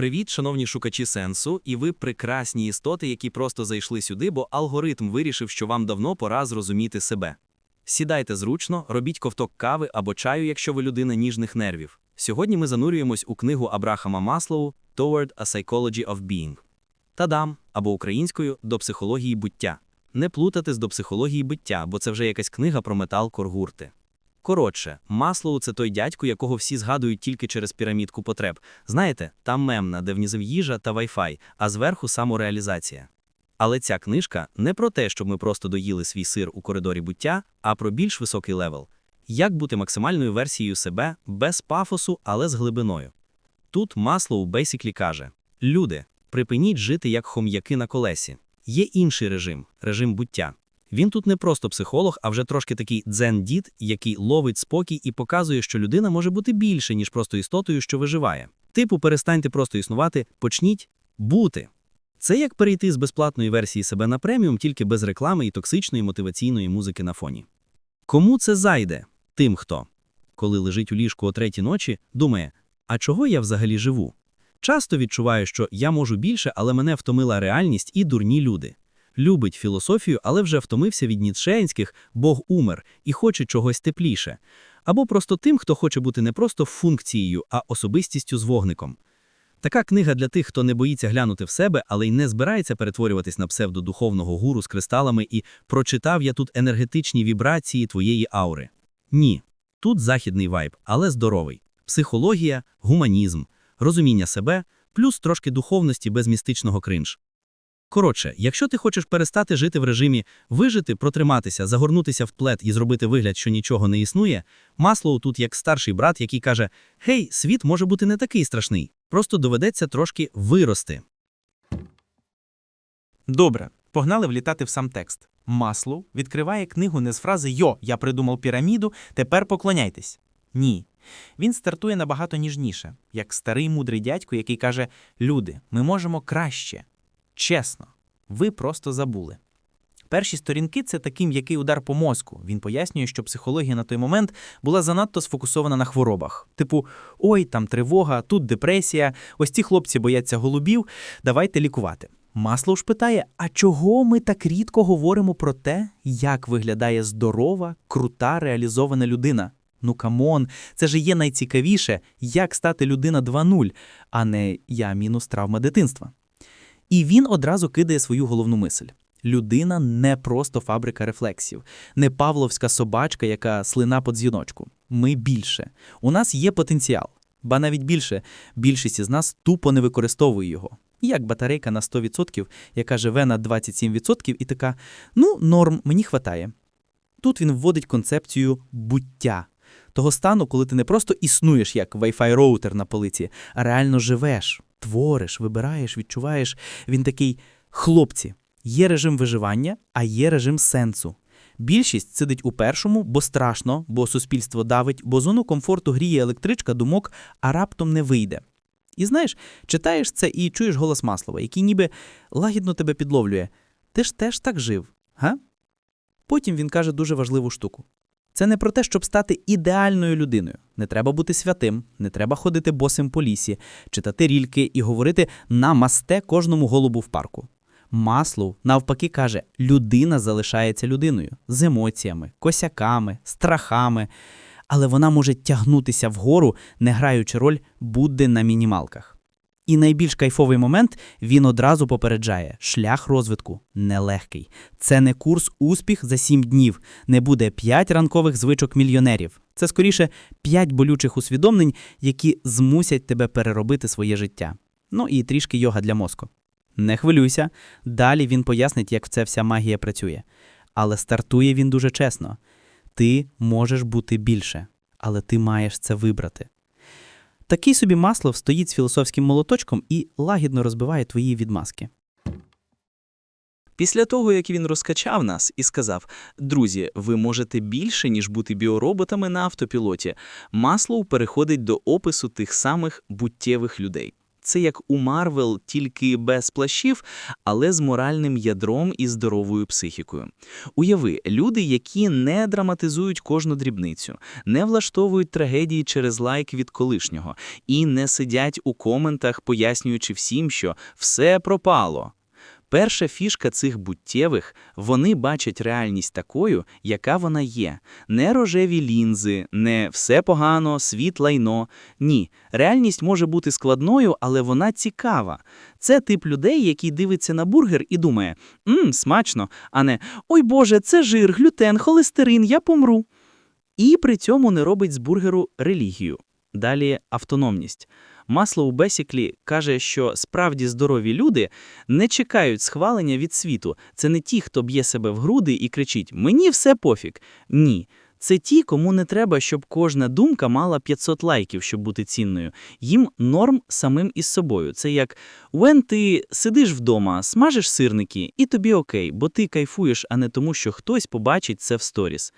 Привіт, шановні шукачі сенсу, і ви прекрасні істоти, які просто зайшли сюди, бо алгоритм вирішив, що вам давно пора зрозуміти себе. Сідайте зручно, робіть ковток кави або чаю, якщо ви людина ніжних нервів. Сьогодні ми занурюємось у книгу Абрахама Маслоу «Toward a Psychology of Being». Тадам, або українською «До психології буття». Не плутати з до психології биття, бо це вже якась книга про метал Коргурти. Коротше, Маслоу – це той дядько, якого всі згадують тільки через пірамідку потреб. Знаєте, там мемна, де внизу їжа та вайфай, а зверху самореалізація. Але ця книжка не про те, щоб ми просто доїли свій сир у коридорі буття, а про більш високий левел. Як бути максимальною версією себе без пафосу, але з глибиною. Тут Маслоу бейсіклі каже: Люди, припиніть жити як хом'яки на колесі. Є інший режим режим буття. Він тут не просто психолог, а вже трошки такий дзен-дід, який ловить спокій і показує, що людина може бути більше, ніж просто істотою, що виживає. Типу, перестаньте просто існувати, почніть бути. Це як перейти з безплатної версії себе на преміум, тільки без реклами і токсичної мотиваційної музики на фоні. Кому це зайде? Тим, хто, коли лежить у ліжку о третій ночі, думає, а чого я взагалі живу? Часто відчуваю, що я можу більше, але мене втомила реальність і дурні люди. Любить філософію, але вже втомився від ніцшеїнських «Бог умер» і хоче чогось тепліше. Або просто тим, хто хоче бути не просто функцією, а особистістю з вогником. Така книга для тих, хто не боїться глянути в себе, але й не збирається перетворюватись на псевдодуховного гуру з кристалами і прочитав я тут енергетичні вібрації твоєї аури. Ні, тут західний вайб, але здоровий. Психологія, гуманізм, розуміння себе, плюс трошки духовності без містичного кринж. Коротше, якщо ти хочеш перестати жити в режимі вижити, протриматися, загорнутися в плед і зробити вигляд, що нічого не існує, Маслоу тут як старший брат, який каже: Гей, світ може бути не такий страшний, просто доведеться трошки вирости. Добре, погнали влітати в сам текст. Маслоу відкриває книгу не з фрази Йо, я придумав піраміду, тепер поклоняйтесь. Ні. Він стартує набагато ніжніше, як старий мудрий дядько, який каже: Люди, ми можемо краще. Чесно, ви просто забули. Перші сторінки це такий м'який удар по мозку. Він пояснює, що психологія на той момент була занадто сфокусована на хворобах. Типу, ой, там тривога, тут депресія, ось ці хлопці бояться голубів, давайте лікувати. Маслоу ж питає: а чого ми так рідко говоримо про те, як виглядає здорова, крута, реалізована людина? Ну камон, це ж є найцікавіше, як стати людина 2.0, а не я мінус травма дитинства. І він одразу кидає свою головну мисль. Людина не просто фабрика рефлексів, не павловська собачка, яка слина по дзвіночку. Ми більше. У нас є потенціал. Ба навіть більше, більшість із нас тупо не використовує його. Як батарейка на 100%, яка живе на 27% і така, ну, норм, мені хватає. Тут він вводить концепцію буття. Того стану, коли ти не просто існуєш як Wi-Fi роутер на полиці, а реально живеш, твориш, вибираєш, відчуваєш. Він такий: хлопці, є режим виживання, а є режим сенсу. Більшість сидить у першому, бо страшно, бо суспільство давить, бо зону комфорту гріє електричка думок, а раптом не вийде. І знаєш, читаєш це і чуєш голос Маслова, який ніби лагідно тебе підловлює. Ти ж теж так жив, га? Потім він каже дуже важливу штуку. Це не про те, щоб стати ідеальною людиною. Не треба бути святим, не треба ходити босим по лісі, читати рільки і говорити намасте кожному голубу в парку. Маслоу навпаки каже, людина залишається людиною з емоціями, косяками, страхами, але вона може тягнутися вгору, не граючи роль Будди на мінімалках. І найбільш кайфовий момент він одразу попереджає: шлях розвитку нелегкий. Це не курс успіх за сім днів, не буде п'ять ранкових звичок мільйонерів. Це скоріше п'ять болючих усвідомлень, які змусять тебе переробити своє життя. Ну і трішки йога для мозку. Не хвилюйся, далі він пояснить, як ця вся магія працює. Але стартує він дуже чесно: ти можеш бути більше, але ти маєш це вибрати. Такий собі Маслов стоїть з філософським молоточком і лагідно розбиває твої відмазки. Після того, як він розкачав нас і сказав: друзі, ви можете більше, ніж бути біороботами на автопілоті, Маслоу переходить до опису тих самих буттєвих людей. Це як у Марвел, тільки без плащів, але з моральним ядром і здоровою психікою. Уяви, люди, які не драматизують кожну дрібницю, не влаштовують трагедії через лайк від колишнього і не сидять у коментах, пояснюючи всім, що все пропало. Перша фішка цих буттєвих – вони бачать реальність такою, яка вона є. Не рожеві лінзи, не все погано, світ лайно. Ні, реальність може бути складною, але вона цікава. Це тип людей, який дивиться на бургер і думає «Мм, смачно», а не «Ой Боже, це жир, глютен, холестерин, я помру». І при цьому не робить з бургеру релігію. Далі автономність. Маслоу Бесіклі каже, що справді здорові люди не чекають схвалення від світу. Це не ті, хто б'є себе в груди і кричить «Мені все пофіг». Ні. Це ті, кому не треба, щоб кожна думка мала 500 лайків, щоб бути цінною. Їм норм самим із собою. Це як «When ти сидиш вдома, смажиш сирники, і тобі окей, бо ти кайфуєш, а не тому, що хтось побачить це в сторіс.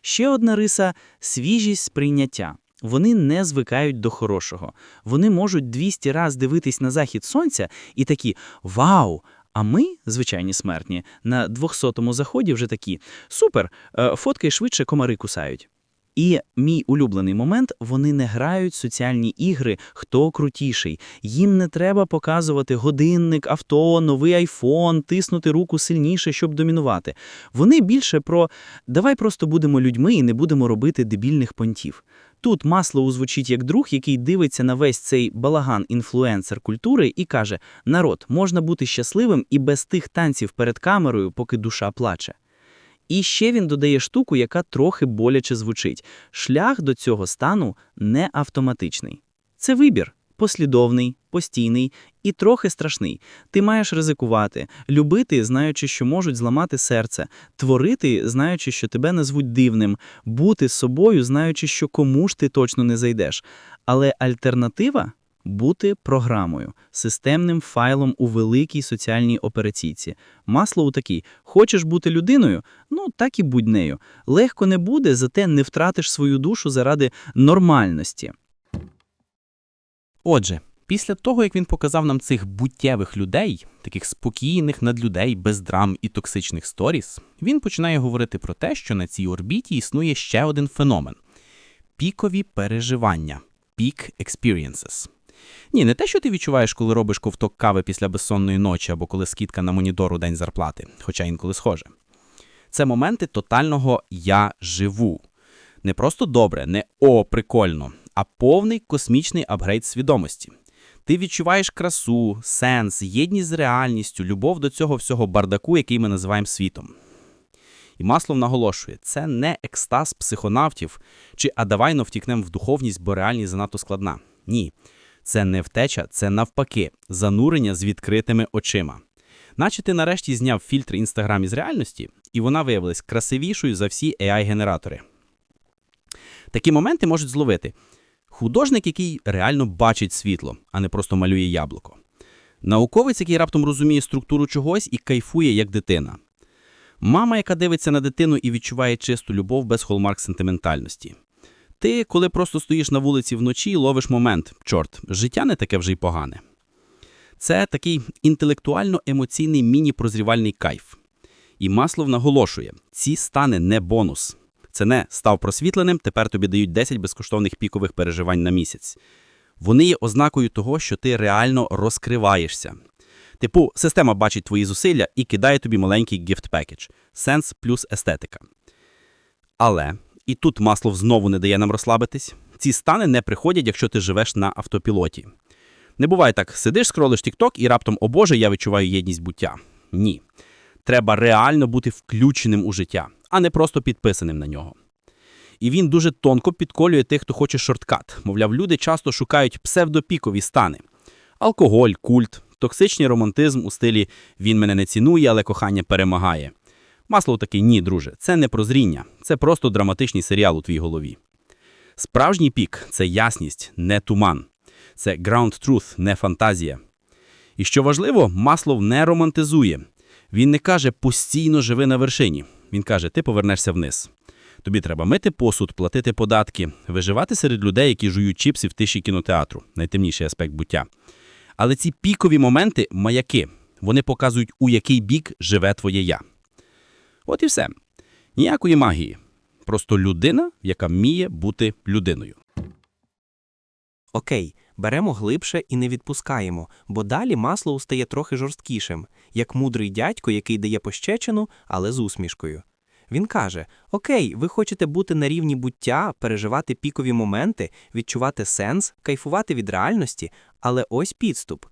Ще одна риса – свіжість сприйняття. Вони не звикають до хорошого. Вони можуть 200 раз дивитись на захід сонця і такі «Вау!» А ми, звичайні смертні, на 200-му заході вже такі «Супер! фотки Фоткай швидше, комари кусають». І мій улюблений момент – вони не грають соціальні ігри «Хто крутіший?». Їм не треба показувати годинник, авто, новий айфон, тиснути руку сильніше, щоб домінувати. Вони більше про «давай просто будемо людьми і не будемо робити дебільних понтів». Тут Маслоу звучить як друг, який дивиться на весь цей балаган інфлюенсер культури і каже: народ, можна бути щасливим і без тих танців перед камерою, поки душа плаче. І ще він додає штуку, яка трохи боляче звучить. Шлях до цього стану не автоматичний. Це вибір послідовний, постійний і трохи страшний. Ти маєш ризикувати, любити, знаючи, що можуть зламати серце, творити, знаючи, що тебе назвуть дивним, бути собою, знаючи, що кому ж ти точно не зайдеш. Але альтернатива бути програмою, системним файлом у великій соціальній операційці. Маслоу такий: хочеш бути людиною? Ну так і будь нею. Легко не буде, зате не втратиш свою душу заради нормальності. Отже, після того, як він показав нам цих буттєвих людей, таких спокійних надлюдей, без драм і токсичних сторіс, він починає говорити про те, що на цій орбіті існує ще один феномен – пікові переживання – peak experiences. Ні, не те, що ти відчуваєш, коли робиш ковток кави після безсонної ночі або коли скидка на монітор у день зарплати, хоча інколи схоже. Це моменти тотального «я живу». Не просто добре, не «о, прикольно», а повний космічний апгрейд свідомості. Ти відчуваєш красу, сенс, єдність з реальністю, любов до цього всього бардаку, який ми називаємо світом. І Маслов наголошує, це не екстаз психонавтів чи «а давай-но втікнем в духовність, бо реальність занадто складна». Ні, це не втеча, це навпаки, занурення з відкритими очима. Наче ти нарешті зняв фільтр Інстаграм із реальності, і вона виявилась красивішою за всі AI-генератори. Такі моменти можуть зловити художник, який реально бачить світло, а не просто малює яблуко. Науковець, який раптом розуміє структуру чогось і кайфує як дитина. Мама, яка дивиться на дитину і відчуває чисту любов без холмарк сентиментальності. Ти, коли просто стоїш на вулиці вночі, ловиш момент. Чорт, життя не таке вже й погане. Це такий інтелектуально-емоційний міні-прозрівальний кайф. І Маслов наголошує, ці стани не бонус. Це не став просвітленим, тепер тобі дають 10 безкоштовних пікових переживань на місяць. Вони є ознакою того, що ти реально розкриваєшся. Типу, система бачить твої зусилля і кидає тобі маленький package. Сенс плюс естетика. Але, і тут Маслов знову не дає нам розслабитись, ці стани не приходять, якщо ти живеш на автопілоті. Не буває так, сидиш, скролиш TikTok і раптом, о Боже, я відчуваю єдність буття. Ні. Треба реально бути включеним у життя, а не просто підписаним на нього. І він дуже тонко підколює тих, хто хоче шорткат. Мовляв, люди часто шукають псевдопікові стани. Алкоголь, культ, токсичний романтизм у стилі «він мене не цінує, але кохання перемагає». Маслоу такий «ні, друже, це не прозріння, це просто драматичний серіал у твоїй голові». Справжній пік – це ясність, не туман. Це ground truth, не фантазія. І що важливо, Маслов не романтизує. Він не каже «постійно живи на вершині». Він каже «ти повернешся вниз». Тобі треба мити посуд, платити податки, виживати серед людей, які жують чіпси в тиші кінотеатру, найтемніший аспект буття. Але ці пікові моменти маяки. Вони показують, у який бік живе твоє я. От і все. Ніякої магії. Просто людина, яка вміє бути людиною. Окей, беремо глибше і не відпускаємо, бо далі Маслоу стає трохи жорсткішим, як мудрий дядько, який дає пощечину, але з усмішкою. Він каже: Окей, ви хочете бути на рівні буття, переживати пікові моменти, відчувати сенс, кайфувати від реальності, але ось підступ.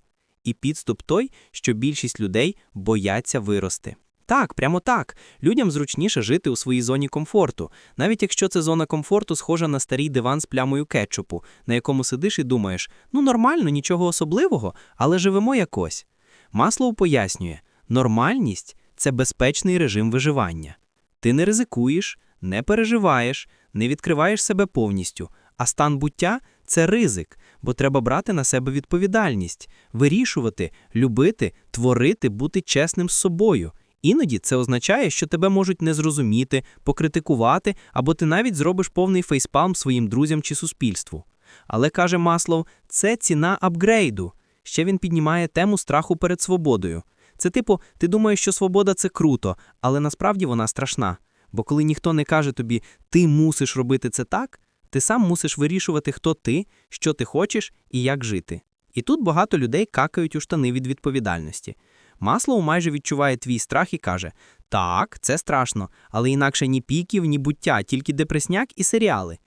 І підступ той, що більшість людей бояться вирости. Так, прямо так. Людям зручніше жити у своїй зоні комфорту, навіть якщо це зона комфорту схожа на старий диван з плямою кетчупу, на якому сидиш і думаєш: ну нормально, нічого особливого, але живемо якось. Маслоу пояснює: нормальність це безпечний режим виживання. Ти не ризикуєш, не переживаєш, не відкриваєш себе повністю, а стан буття це ризик, бо треба брати на себе відповідальність, вирішувати, любити, творити, бути чесним з собою. Іноді це означає, що тебе можуть не зрозуміти, покритикувати, або ти навіть зробиш повний фейспалм своїм друзям чи суспільству. Але каже Маслов, це ціна апгрейду. Ще він піднімає тему страху перед свободою. Це типу, ти думаєш, що свобода це круто, але насправді вона страшна. Бо коли ніхто не каже тобі, ти мусиш робити це так, ти сам мусиш вирішувати, хто ти, що ти хочеш і як жити. І тут багато людей какають у штани від відповідальності. Маслоу майже відчуває твій страх і каже: Так, це страшно, але інакше ні піків, ні буття, тільки депресняк і серіали.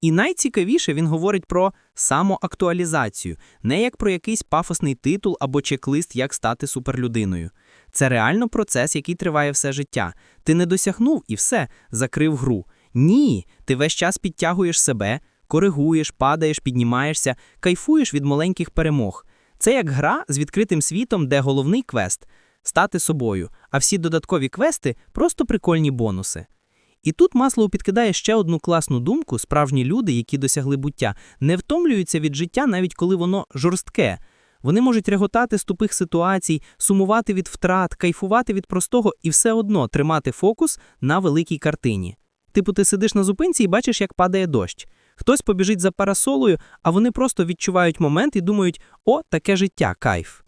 І найцікавіше він говорить про самоактуалізацію, не як про якийсь пафосний титул або чек-лист, як стати суперлюдиною. Це реально процес, який триває все життя. Ти не досягнув і все, закрив гру. Ні, ти весь час підтягуєш себе, коригуєш, падаєш, піднімаєшся, кайфуєш від маленьких перемог. Це як гра з відкритим світом, де головний квест стати собою, а всі додаткові квести просто прикольні бонуси. І тут Маслоу підкидає ще одну класну думку: справжні люди, які досягли буття, не втомлюються від життя, навіть коли воно жорстке. Вони можуть реготати з тупих ситуацій, сумувати від втрат, кайфувати від простого і все одно тримати фокус на великій картині. Типу, ти сидиш на зупинці і бачиш, як падає дощ. Хтось побіжить за парасолою, а вони просто відчувають момент і думають: о, таке життя, кайф.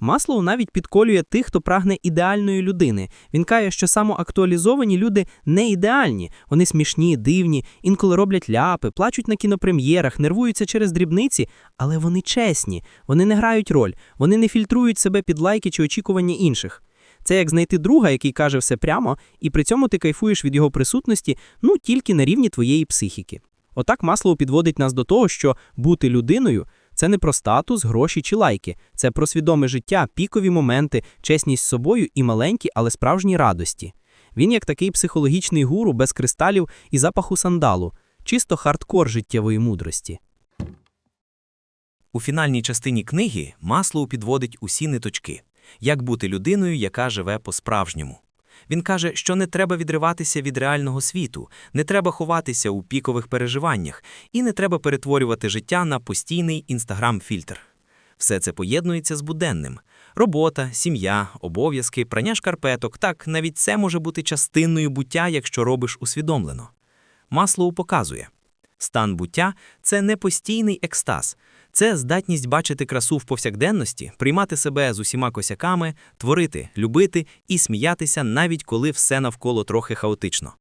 Маслоу навіть підколює тих, хто прагне ідеальної людини. Він каже, що самоактуалізовані люди не ідеальні, вони смішні, дивні, інколи роблять ляпи, плачуть на кінопрем'єрах, нервуються через дрібниці, але вони чесні, вони не грають роль, вони не фільтрують себе під лайки чи очікування інших. Це як знайти друга, який каже все прямо, і при цьому ти кайфуєш від його присутності, ну тільки на рівні твоєї психіки. Отак Маслоу підводить нас до того, що бути людиною це не про статус, гроші чи лайки, це про свідоме життя, пікові моменти, чесність з собою і маленькі, але справжні радості. Він як такий психологічний гуру без кристалів і запаху сандалу, чисто хардкор життєвої мудрості. У фінальній частині книги Маслоу підводить усі ниточки, як бути людиною, яка живе по-справжньому. Він каже, що не треба відриватися від реального світу, не треба ховатися у пікових переживаннях і не треба перетворювати життя на постійний інстаграм-фільтр. Все це поєднується з буденним: робота, сім'я, обов'язки, прання шкарпеток. Так, навіть це може бути частиною буття, якщо робиш усвідомлено. Маслоу показує: стан буття це не постійний екстаз, це здатність бачити красу в повсякденності, приймати себе з усіма косяками, творити, любити і сміятися, навіть коли все навколо трохи хаотично.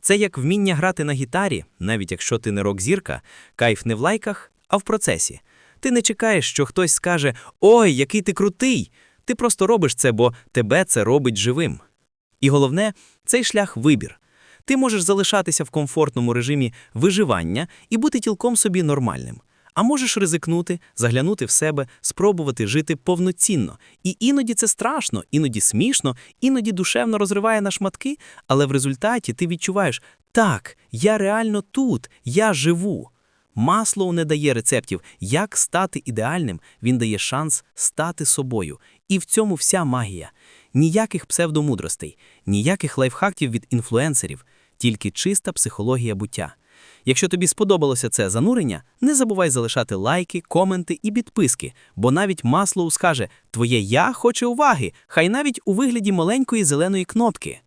Це як вміння грати на гітарі, навіть якщо ти не рок-зірка, кайф не в лайках, а в процесі. Ти не чекаєш, що хтось скаже Ой, який ти крутий! Ти просто робиш це, бо тебе це робить живим. І головне, цей шлях вибір. Ти можеш залишатися в комфортному режимі виживання і бути тілком собі нормальним. А можеш ризикнути, заглянути в себе, спробувати жити повноцінно. І іноді це страшно, іноді смішно, іноді душевно розриває на шматки, але в результаті ти відчуваєш: так, я реально тут, я живу. Маслоу не дає рецептів, як стати ідеальним, він дає шанс стати собою. І в цьому вся магія. Ніяких псевдомудростей, ніяких лайфхаків від інфлюенсерів, тільки чиста психологія буття. Якщо тобі сподобалося це занурення, не забувай залишати лайки, коменти і підписки, бо навіть Маслоу скаже: Твоє я хоче уваги, хай навіть у вигляді маленької зеленої кнопки.